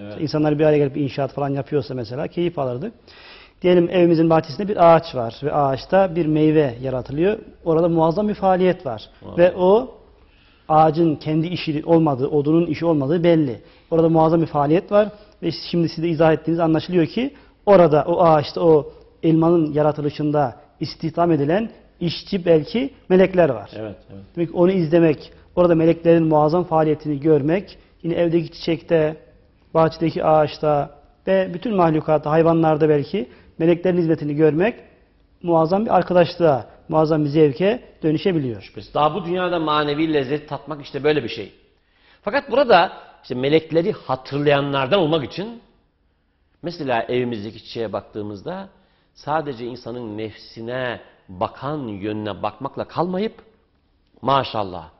Evet. İnsanlar bir araya gelip inşaat falan yapıyorsa mesela keyif alırdık. Diyelim evimizin bahçesinde bir ağaç var ve ağaçta bir meyve yaratılıyor. Orada muazzam bir faaliyet var. Ve o ağacın kendi işi olmadığı, odunun işi olmadığı belli. Orada muazzam bir faaliyet var ve şimdi siz de izah ettiğiniz anlaşılıyor ki orada o ağaçta o elmanın yaratılışında istihdam edilen işçi belki melekler var. Evet, evet. Demek onu izlemek, orada meleklerin muazzam faaliyetini görmek, yine evdeki çiçekte, bahçedeki ağaçta ve bütün mahlukatta, hayvanlarda belki meleklerin hizmetini görmek muazzam bir arkadaşlığa, muazzam bir zevke dönüşebiliyor. Şüphesiz. Daha bu dünyada manevi lezzet tatmak işte böyle bir şey. Fakat burada işte melekleri hatırlayanlardan olmak için mesela evimizdeki çiçeğe baktığımızda sadece insanın nefsine bakan yönüne bakmakla kalmayıp maşallah,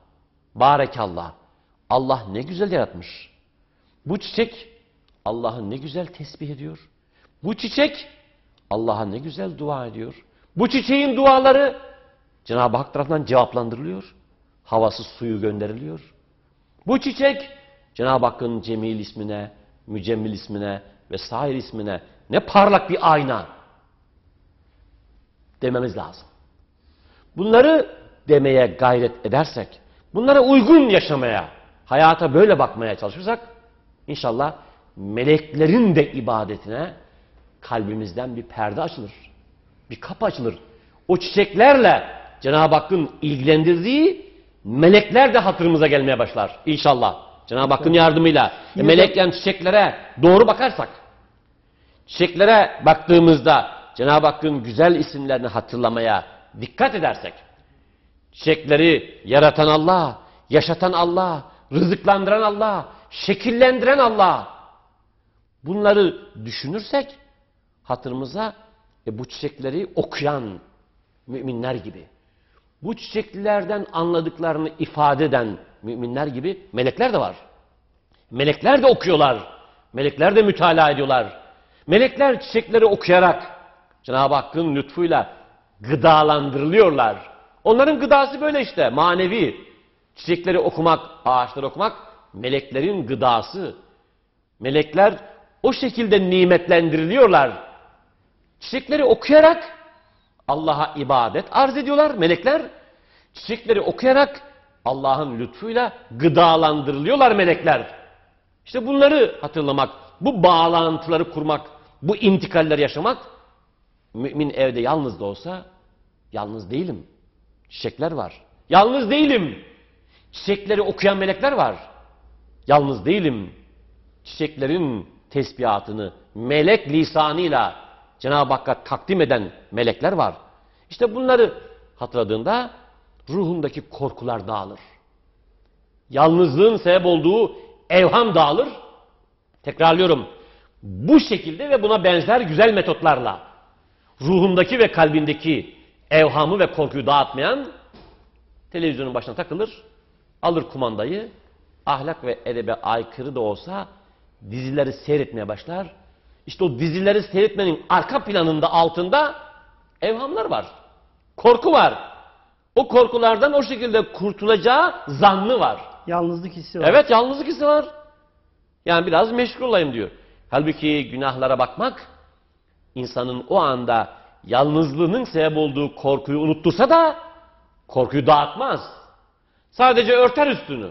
barekallah, Allah ne güzel yaratmış. Bu çiçek Allah'ı ne güzel tesbih ediyor. Bu çiçek Allah'a ne güzel dua ediyor. Bu çiçeğin duaları Cenab-ı Hak tarafından cevaplandırılıyor. Havası suyu gönderiliyor. Bu çiçek Cenab-ı Hakk'ın Cemil ismine, Mücemmil ismine ve sair ismine ne parlak bir ayna dememiz lazım. Bunları demeye gayret edersek, bunlara uygun yaşamaya, hayata böyle bakmaya çalışırsak inşallah meleklerin de ibadetine kalbimizden bir perde açılır. Bir kapı açılır. O çiçeklerle Cenab-ı Hakk'ın ilgilendirdiği melekler de hatırımıza gelmeye başlar. İnşallah. Cenab-ı Hakk'ın yardımıyla. E, melek yani çiçeklere doğru bakarsak, çiçeklere baktığımızda Cenab-ı Hakk'ın güzel isimlerini hatırlamaya dikkat edersek, çiçekleri yaratan Allah, yaşatan Allah, rızıklandıran Allah, şekillendiren Allah, bunları düşünürsek hatırımıza e, bu çiçekleri okuyan müminler gibi, bu çiçeklilerden anladıklarını ifade eden müminler gibi melekler de var. Melekler de okuyorlar. Melekler de mütalaa ediyorlar. Melekler çiçekleri okuyarak Cenab-ı Hakk'ın lütfuyla gıdalandırılıyorlar. Onların gıdası böyle işte manevi. Çiçekleri okumak, ağaçları okumak meleklerin gıdası. Melekler o şekilde nimetlendiriliyorlar. Çiçekleri okuyarak Allah'a ibadet arz ediyorlar melekler. Çiçekleri okuyarak Allah'ın lütfuyla gıdalandırılıyorlar melekler. İşte bunları hatırlamak, bu bağlantıları kurmak, bu intikalleri yaşamak, mümin evde yalnız da olsa, yalnız değilim. Çiçekler var. Yalnız değilim. Çiçekleri okuyan melekler var. Yalnız değilim. Çiçeklerin tesbihatını melek lisanıyla Cenab-ı Hakk'a takdim eden melekler var. İşte bunları hatırladığında ruhundaki korkular dağılır. Yalnızlığın sebep olduğu evham dağılır. Tekrarlıyorum. Bu şekilde ve buna benzer güzel metotlarla ruhundaki ve kalbindeki evhamı ve korkuyu dağıtmayan televizyonun başına takılır, alır kumandayı, ahlak ve edebe aykırı da olsa dizileri seyretmeye başlar. İşte o dizileri seyretmenin arka planında altında evhamlar var. Korku var. O korkulardan o şekilde kurtulacağı zannı var. Yalnızlık hissi var. Evet yalnızlık hissi var. Yani biraz meşgul olayım diyor. Halbuki günahlara bakmak insanın o anda yalnızlığının sebep olduğu korkuyu unuttursa da korkuyu dağıtmaz. Sadece örter üstünü.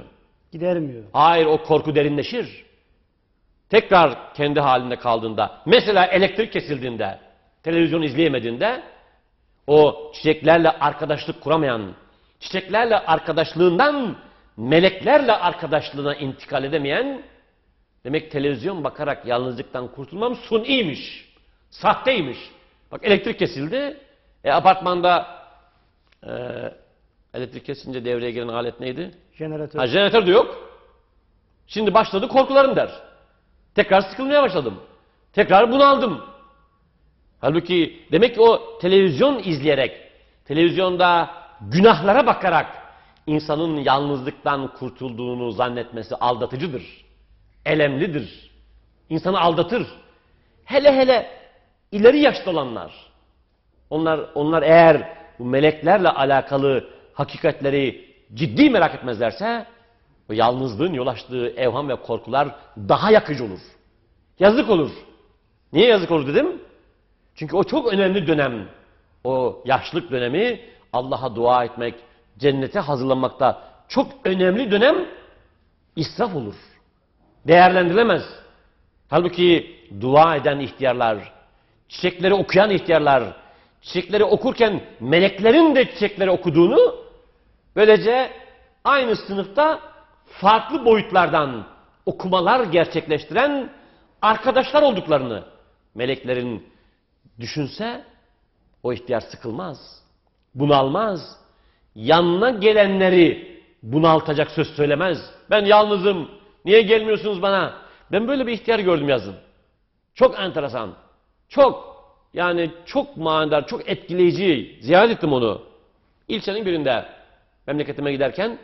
Gidermiyor. Hayır o korku derinleşir. Tekrar kendi halinde kaldığında, mesela elektrik kesildiğinde, televizyon izleyemediğinde, o çiçeklerle arkadaşlık kuramayan, çiçeklerle arkadaşlığından meleklerle arkadaşlığına intikal edemeyen, demek televizyon bakarak yalnızlıktan kurtulmam suniymiş, sahteymiş. Bak elektrik kesildi, e, apartmanda e, elektrik kesince devreye giren alet neydi? Jeneratör. Ha, jeneratör de yok. Şimdi başladı korkularım der. Tekrar sıkılmaya başladım. Tekrar bunaldım. Halbuki demek ki o televizyon izleyerek, televizyonda günahlara bakarak insanın yalnızlıktan kurtulduğunu zannetmesi aldatıcıdır. Elemlidir. İnsanı aldatır. Hele hele ileri yaşta olanlar. Onlar, onlar eğer bu meleklerle alakalı hakikatleri ciddi merak etmezlerse o yalnızlığın yol açtığı evham ve korkular daha yakıcı olur. Yazık olur. Niye yazık olur dedim? Çünkü o çok önemli dönem. O yaşlık dönemi Allah'a dua etmek, cennete hazırlanmakta çok önemli dönem israf olur. Değerlendirilemez. Halbuki dua eden ihtiyarlar, çiçekleri okuyan ihtiyarlar, çiçekleri okurken meleklerin de çiçekleri okuduğunu böylece aynı sınıfta farklı boyutlardan okumalar gerçekleştiren arkadaşlar olduklarını meleklerin düşünse o ihtiyar sıkılmaz, bunalmaz, yanına gelenleri bunaltacak söz söylemez. Ben yalnızım, niye gelmiyorsunuz bana? Ben böyle bir ihtiyar gördüm yazın. Çok enteresan, çok yani çok manidar, çok etkileyici. Ziyaret ettim onu. İlçenin birinde memleketime giderken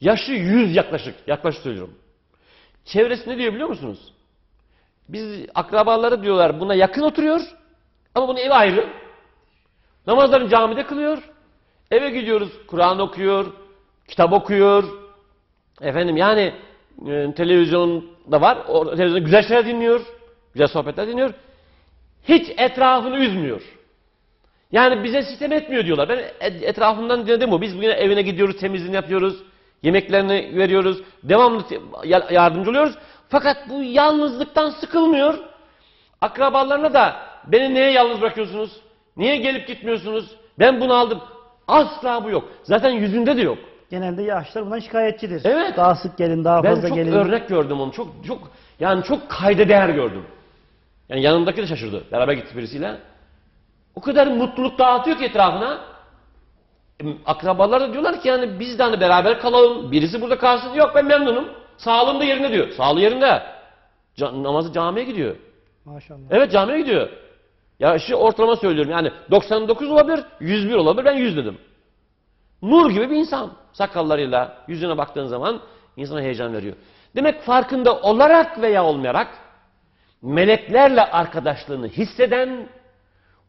yaşı yüz yaklaşık, yaklaşık söylüyorum. Çevresi ne diyor biliyor musunuz? Biz akrabaları diyorlar buna yakın oturuyor ama bunun evi ayrı. Namazlarını camide kılıyor. Eve gidiyoruz Kur'an okuyor, kitap okuyor. Efendim yani e, televizyonda var. O televizyonda güzel şeyler dinliyor. Güzel sohbetler dinliyor. Hiç etrafını üzmüyor. Yani bize sistem etmiyor diyorlar. Ben et- etrafımdan dinledim o. Biz bugün evine gidiyoruz, temizliğini yapıyoruz. Yemeklerini veriyoruz. Devamlı yardımcı oluyoruz. Fakat bu yalnızlıktan sıkılmıyor. Akrabalarına da beni neye yalnız bırakıyorsunuz? Niye gelip gitmiyorsunuz? Ben bunu aldım. Asla bu yok. Zaten yüzünde de yok. Genelde yaşlılar bundan şikayetçidir. Evet. Daha sık gelin, daha Ben fazla çok gelin. örnek gördüm onu. Çok çok yani çok kayda değer gördüm. Yani yanındaki de şaşırdı. Beraber gittik birisiyle. O kadar mutluluk dağıtıyor ki etrafına. E, Akrabalar da diyorlar ki yani biz de hani beraber kalalım. Birisi burada kalsın. Yok ben memnunum. Sağlığım da yerinde diyor. Sağlığı yerinde. Ca- namazı camiye gidiyor. Maşallah. Evet camiye gidiyor. Ya şu ortalama söylüyorum yani 99 olabilir, 101 olabilir. Ben 100 dedim. Nur gibi bir insan. Sakallarıyla yüzüne baktığın zaman insana heyecan veriyor. Demek farkında olarak veya olmayarak meleklerle arkadaşlığını hisseden,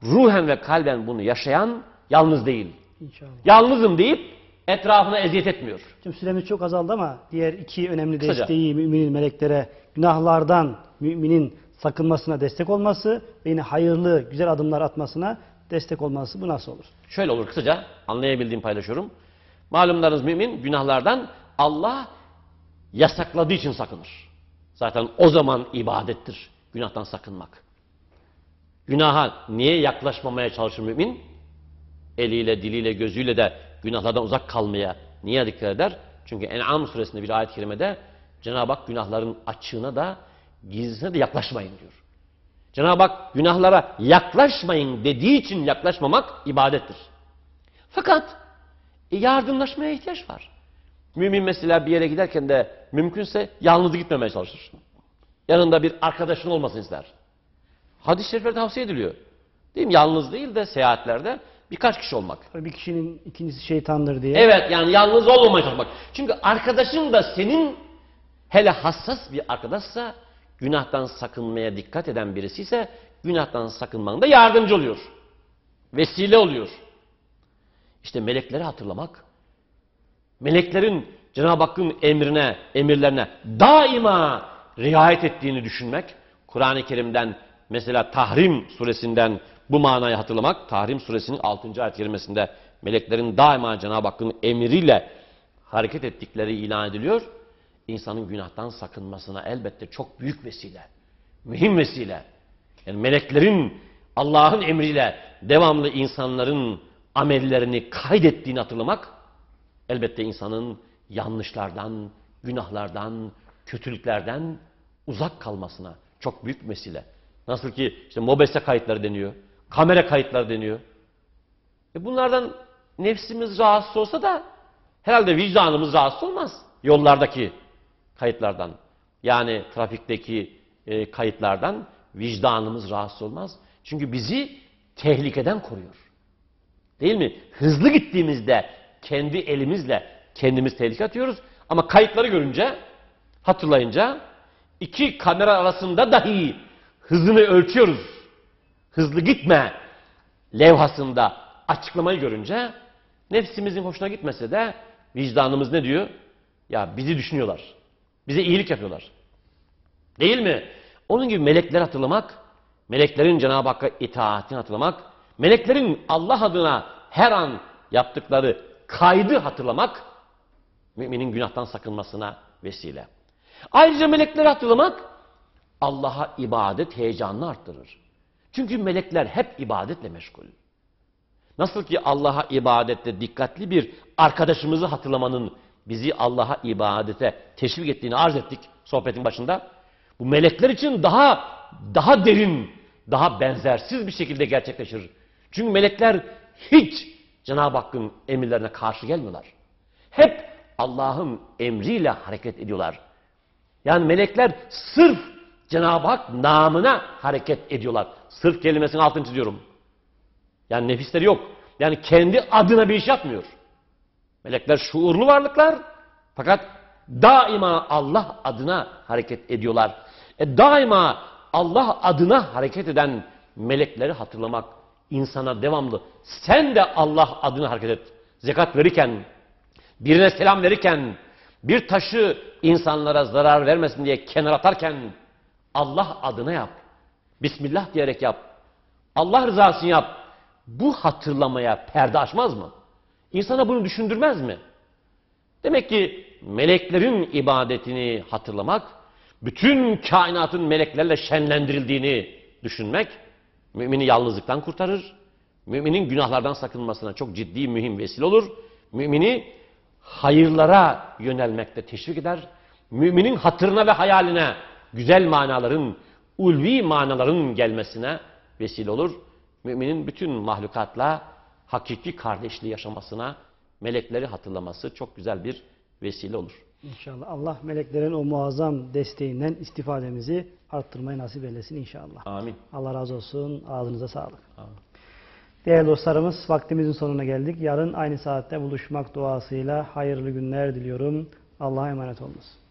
ruhen ve kalben bunu yaşayan yalnız değil. İnşallah. Yalnızım deyip etrafına eziyet etmiyor. Şimdi süremiz çok azaldı ama diğer iki önemli Kısaca. desteği müminin meleklere günahlardan müminin sakınmasına destek olması ve yine hayırlı, güzel adımlar atmasına destek olması bu nasıl olur? Şöyle olur kısaca anlayabildiğim paylaşıyorum. Malumlarınız mümin günahlardan Allah yasakladığı için sakınır. Zaten o zaman ibadettir günahtan sakınmak. Günaha niye yaklaşmamaya çalışır mümin? Eliyle, diliyle, gözüyle de günahlardan uzak kalmaya niye dikkat eder? Çünkü En'am suresinde bir ayet-i kerimede Cenab-ı Hak günahların açığına da gizlisine de yaklaşmayın diyor. Cenab-ı Hak günahlara yaklaşmayın dediği için yaklaşmamak ibadettir. Fakat yardımlaşmaya ihtiyaç var. Mümin mesela bir yere giderken de mümkünse yalnız gitmemeye çalışır. Yanında bir arkadaşın olmasını ister. Hadis-i şeriflerde tavsiye ediliyor. Değil mi? Yalnız değil de seyahatlerde birkaç kişi olmak. Bir kişinin ikincisi şeytandır diye. Evet yani yalnız olmamaya çalışmak. Çünkü arkadaşın da senin hele hassas bir arkadaşsa günahtan sakınmaya dikkat eden birisi ise günahtan sakınmanda yardımcı oluyor. Vesile oluyor. İşte melekleri hatırlamak, meleklerin Cenab-ı Hakk'ın emrine, emirlerine daima riayet ettiğini düşünmek, Kur'an-ı Kerim'den mesela Tahrim suresinden bu manayı hatırlamak, Tahrim suresinin 6. ayet kerimesinde meleklerin daima Cenab-ı Hakk'ın emriyle hareket ettikleri ilan ediliyor. İnsanın günahtan sakınmasına elbette çok büyük vesile, mühim vesile. Yani meleklerin Allah'ın emriyle devamlı insanların amellerini kaydettiğini hatırlamak elbette insanın yanlışlardan, günahlardan, kötülüklerden uzak kalmasına çok büyük vesile. Nasıl ki işte mobese kayıtları deniyor, kamera kayıtları deniyor. E bunlardan nefsimiz rahatsız olsa da herhalde vicdanımız rahatsız olmaz yollardaki kayıtlardan. Yani trafikteki e, kayıtlardan vicdanımız rahatsız olmaz. Çünkü bizi tehlikeden koruyor. Değil mi? Hızlı gittiğimizde kendi elimizle kendimiz tehlike atıyoruz. Ama kayıtları görünce, hatırlayınca iki kamera arasında dahi hızını ölçüyoruz. Hızlı gitme levhasında açıklamayı görünce nefsimizin hoşuna gitmese de vicdanımız ne diyor? Ya bizi düşünüyorlar. Bize iyilik yapıyorlar. Değil mi? Onun gibi melekleri hatırlamak, meleklerin Cenab-ı Hakk'a itaatini hatırlamak, meleklerin Allah adına her an yaptıkları kaydı hatırlamak, müminin günahtan sakınmasına vesile. Ayrıca melekleri hatırlamak, Allah'a ibadet heyecanını arttırır. Çünkü melekler hep ibadetle meşgul. Nasıl ki Allah'a ibadette dikkatli bir arkadaşımızı hatırlamanın bizi Allah'a ibadete teşvik ettiğini arz ettik sohbetin başında. Bu melekler için daha daha derin, daha benzersiz bir şekilde gerçekleşir. Çünkü melekler hiç Cenab-ı Hakk'ın emirlerine karşı gelmiyorlar. Hep Allah'ın emriyle hareket ediyorlar. Yani melekler sırf Cenab-ı Hak namına hareket ediyorlar. Sırf kelimesinin altını çiziyorum. Yani nefisleri yok. Yani kendi adına bir iş yapmıyor. Melekler şuurlu varlıklar fakat daima Allah adına hareket ediyorlar. E daima Allah adına hareket eden melekleri hatırlamak insana devamlı. Sen de Allah adına hareket et. Zekat verirken, birine selam verirken, bir taşı insanlara zarar vermesin diye kenar atarken Allah adına yap. Bismillah diyerek yap. Allah rızası için yap. Bu hatırlamaya perde açmaz mı? İnsana bunu düşündürmez mi? Demek ki meleklerin ibadetini hatırlamak, bütün kainatın meleklerle şenlendirildiğini düşünmek, mümini yalnızlıktan kurtarır, müminin günahlardan sakınmasına çok ciddi mühim vesile olur, mümini hayırlara yönelmekte teşvik eder, müminin hatırına ve hayaline güzel manaların, ulvi manaların gelmesine vesile olur, müminin bütün mahlukatla hakiki kardeşliği yaşamasına melekleri hatırlaması çok güzel bir vesile olur. İnşallah Allah meleklerin o muazzam desteğinden istifademizi arttırmayı nasip eylesin inşallah. Amin. Allah razı olsun. Ağzınıza sağlık. Amin. Değerli dostlarımız vaktimizin sonuna geldik. Yarın aynı saatte buluşmak duasıyla hayırlı günler diliyorum. Allah'a emanet olunuz.